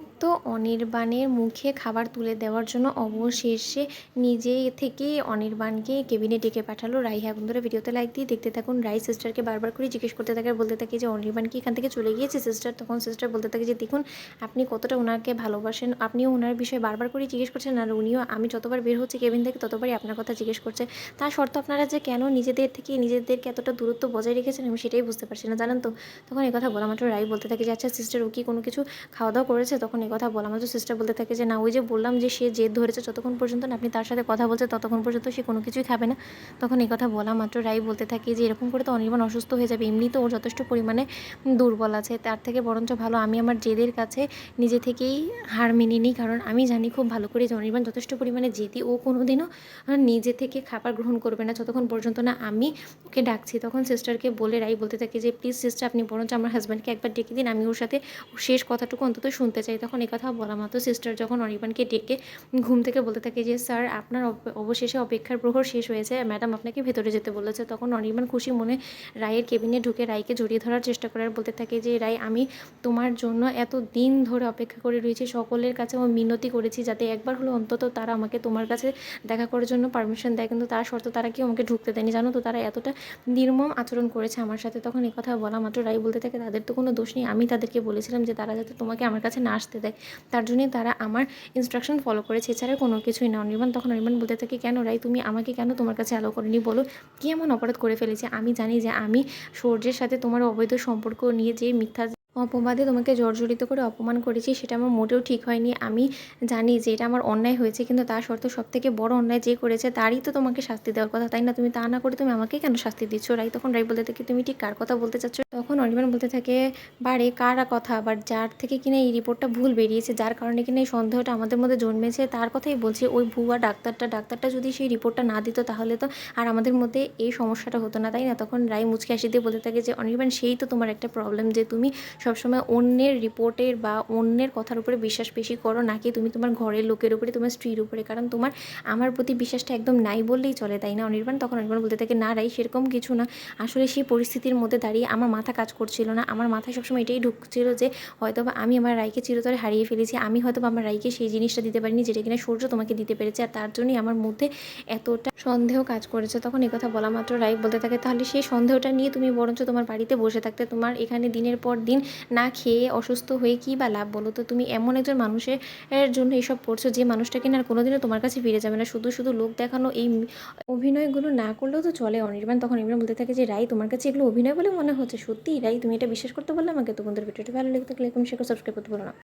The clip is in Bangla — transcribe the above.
হোক অভিযুক্ত অনির্বাণের মুখে খাবার তুলে দেওয়ার জন্য অবশেষে নিজে থেকেই অনির্বাণকে কেবিনে ডেকে পাঠালো রাই হ্যাঁ বন্ধুরা ভিডিওতে লাইক দিয়ে দেখতে থাকুন। রাই সিস্টারকে বারবার করে জিজ্ঞেস করতে থাকে, বলতে থাকে যে অনির্বাণ কি এখান থেকে চলে গিয়েছে? সিস্টার তখন সিস্টার বলতে থাকে যে, দেখুন, আপনি কতটা ওনাকে ভালোবাসেন, আপনিও ওনার বিষয়ে বারবার করে জিজ্ঞেস করছেন আর উনিও, আমি যতবার বের হচ্ছে কেবিন থেকে ততবারই আপনার কথা জিজ্ঞেস করছে। তা শর্ত আপনারা যে কেন নিজেদের থেকে, নিজেদেরকে এতটা দূরত্ব বজায় রেখেছেন আমি সেটাই বুঝতে পারছি না। জানেন তো, তখন কথা বলা মাত্র রাই বলতে থাকে যে আচ্ছা সিস্টার ও কি কোনো কিছু খাওয়া দাওয়া করেছে? তখন কথা বলা মাত্র সিস্টার বলতে থাকে যে, না, ওই যে বললাম যে, সে জেদ ধরেছে যতক্ষণ পর্যন্ত না আপনি তার সাথে কথা বলছে ততক্ষণ পর্যন্ত সে কোনো কিছুই খাবে না। তখন এই কথা বলা মাত্র রাই বলতে থাকে যে, এরকম করে তো অনির্বাণ অসুস্থ হয়ে যাবে। এমনি তো ওর যথেষ্ট পরিমাণে দুর্বল আছে। তার থেকে বরঞ্চ ভালো আমি আমার জেদের কাছে নিজে থেকেই হার মেনে নিই। কারণ আমি জানি খুব ভালো করে যে, অনির্বাণ যথেষ্ট পরিমাণে জেদি। ও কোনো দিনও নিজে থেকে খাবার গ্রহণ করবে না যতক্ষণ পর্যন্ত না আমি ওকে ডাকছি। তখন সিস্টারকে বলে রাই বলতে থাকে যে, প্লিজ সিস্টার আপনি বরঞ্চ আমার হাজব্যান্ডকে একবার ডেকে দিন। আমি ওর সাথে শেষ কথাটুকু অন্তত শুনতে চাই। তখন এই কথা বলা মাত্র। সিস্টার যখন অনির্বাণকে ডেকে ঘুম থেকে বলতে থাকে যে স্যার আপনার অবশেষে অপেক্ষার প্রহর শেষ হয়েছে। ম্যাডাম আপনাকে ভেতরে যেতে বলেছে। তখন অনির্বাণ খুশি মনে রায়ের কেবিনে ঢুকে রায়কে জড়িয়ে ধরার চেষ্টা করে আর বলতে থাকে যে, রায়, আমি তোমার জন্য এত দিন ধরে অপেক্ষা করে রয়েছি। সকলের কাছে আমি মিনতি করেছি যাতে একবার হলো অন্তত তারা আমাকে তোমার কাছে দেখা করার জন্য পারমিশন দেয়। কিন্তু তার শর্ত তারা কেউ আমাকে ঢুকতে দেয়নি। জানো তো, তারা এতটা নির্মম আচরণ করেছে আমার সাথে। তখন কথা বলা মাত্র রায় বলতে থাকে, তাদের তো কোনো দোষ নেই। আমি তাদেরকে বলেছিলাম যে, তারা যাতে তোমাকে আমার কাছে না আসতে দেয়। তার জন্যই তারা আমার ইনস্ট্রাকশন ফলো করেছে। এছাড়া কোনো কিছুই না। অনির্বাণ তখন অনির্বাণ বলতে থাকে, কেন রাই, তুমি আমাকে কেন তোমার কাছে অ্যালো করেনি? বলো, কি এমন অপরাধ করে ফেলেছে? আমি জানি যে আমি সূর্যের সাথে তোমার অবৈধ সম্পর্ক নিয়ে যে মিথ্যা অপবাদে তোমাকে জর্জরিত করে অপমান করেছি, সেটা আমার মোটেও ঠিক হয়নি। আমি জানি যে এটা আমার অন্যায় হয়েছে, কিন্তু তার শর্ত সব থেকে বড় অন্যায় যে করেছে, তারই তো তোমাকে শাস্তি দেওয়ার কথা, তাই না? তুমি তা না করে তুমি আমাকে কেন শাস্তি দিচ্ছ? রাই তখন রাই বলতে থাকে, তুমি ঠিক কার কথা বলতে চাচ্ছ? তখন অনির্বাণ বলতে থাকে, বারে, কারা কথা? আবার যার থেকে কিনা এই রিপোর্টটা ভুল বেরিয়েছে, যার কারণে কিনা এই সন্দেহটা আমাদের মধ্যে জন্মেছে, তার কথাই বলছি। ওই ভুয়া ডাক্তারটা ডাক্তারটা যদি সেই রিপোর্টটা না দিত, তাহলে তো আর আমাদের মধ্যে এই সমস্যাটা হতো না, তাই না? তখন রাই মুচকে হাসি দিয়ে বলতে থাকে যে, অনির্বাণ, সেই তো তোমার একটা প্রবলেম যে তুমি সবসময় অন্যের রিপোর্টের বা অন্যের কথার উপরে বিশ্বাস বেশি করো, নাকি তুমি তোমার ঘরের লোকের উপরে, তোমার স্ত্রীর উপরে? কারণ তোমার, আমার প্রতি বিশ্বাসটা একদম নাই বললেই চলে, তাই না অনির্বাণ? তখন অনির্বাণ বলতে থাকে, না রাই সেরকম কিছু না। আসলে সেই পরিস্থিতির মধ্যে দাঁড়িয়ে আমার মাথা কাজ করছিল না। আমার মাথায় সবসময় এটাই ঢুকছিল যে হয়তো বা আমি আমার রাইকে চিরতরে হারিয়ে ফেলেছি। আমি হয়তো বা আমার রাইকে সেই জিনিসটা দিতে পারিনি যেটা কিনা সূর্য তোমাকে দিতে পেরেছে, আর তার জন্যই আমার মধ্যে এতটা সন্দেহ কাজ করেছে। তখন কথা বলা মাত্র রাই বলতে থাকে, তাহলে সেই সন্দেহটা নিয়ে তুমি বরঞ্চ তোমার বাড়িতে বসে থাকতে। তোমার এখানে দিনের পর দিন না খেয়ে অসুস্থ হয়ে কী বা লাভ বলো তো? তুমি এমন একজন মানুষের জন্য এইসব করছ যে মানুষটা কিনা আর কোনোদিনও তোমার কাছে ফিরে যাবে না। শুধু শুধু লোক দেখানো, এই অভিনয়গুলো না করলেও তো চলে অনির্বাণ। তখন এমনি বলতে থাকে যে, রাই, তোমার কাছে এগুলো অভিনয় বলে মনে হচ্ছে? সত্যি রাই, তুমি এটা বিশ্বাস করতে পারলে আমাকে? তো বন্ধুর ভিডিওটি ভালো লেগে থাকলে এরকম শেখো সাবস্ক্রাইব করতে পারো না।